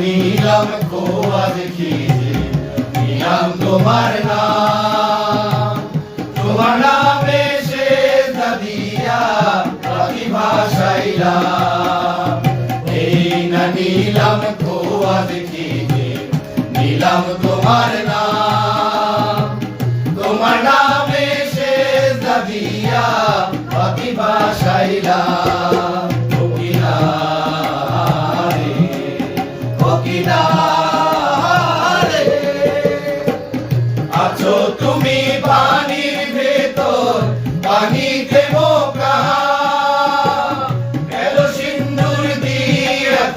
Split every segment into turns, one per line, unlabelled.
নীলম খোয়া দেখি তোমার নাম। তোমার নামে সে দিয়া প্রতিভাশাইলাম এই না দেখি তোমার নাম। তোমার নামে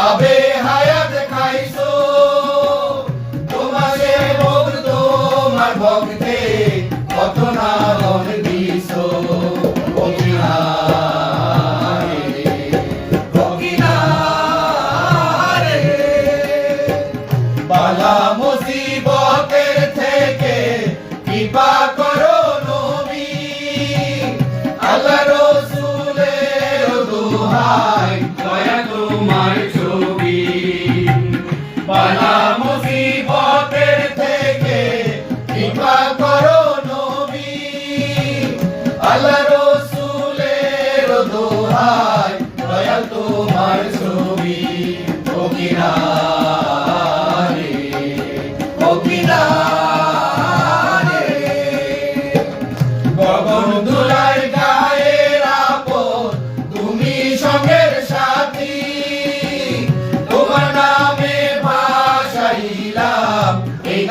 আবে হায়াত খাইছো তোমার ভক্তে কত না ধন দিছো। বালা মুসিবতের থেকে কৃপা করো আল্লাহ দয়া তোমার দোহাই দয়া তোমার ছবি কোকিলা রে গগন দুলাই গায়ের আপন, তুমি সঙ্গের সাথী। তোমার নামে ভাসাইলাম এই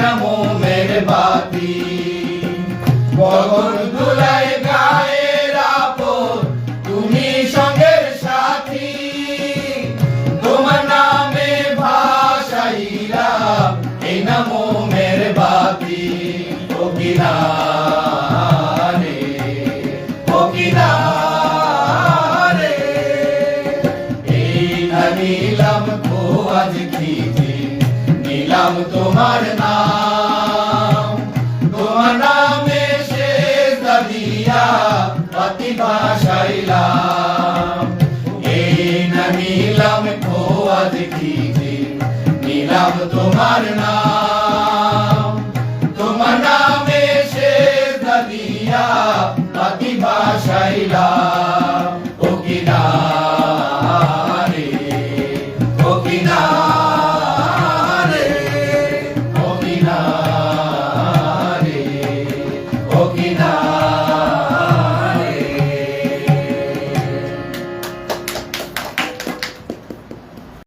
নাম, তোমার নাম। তোমার নামে শেষ দিয়া অতি ভাষাইলাম এই না নিলাম তোমার নাম। তোমার নামে শেষ দিয়া অতি ভাষাইলাম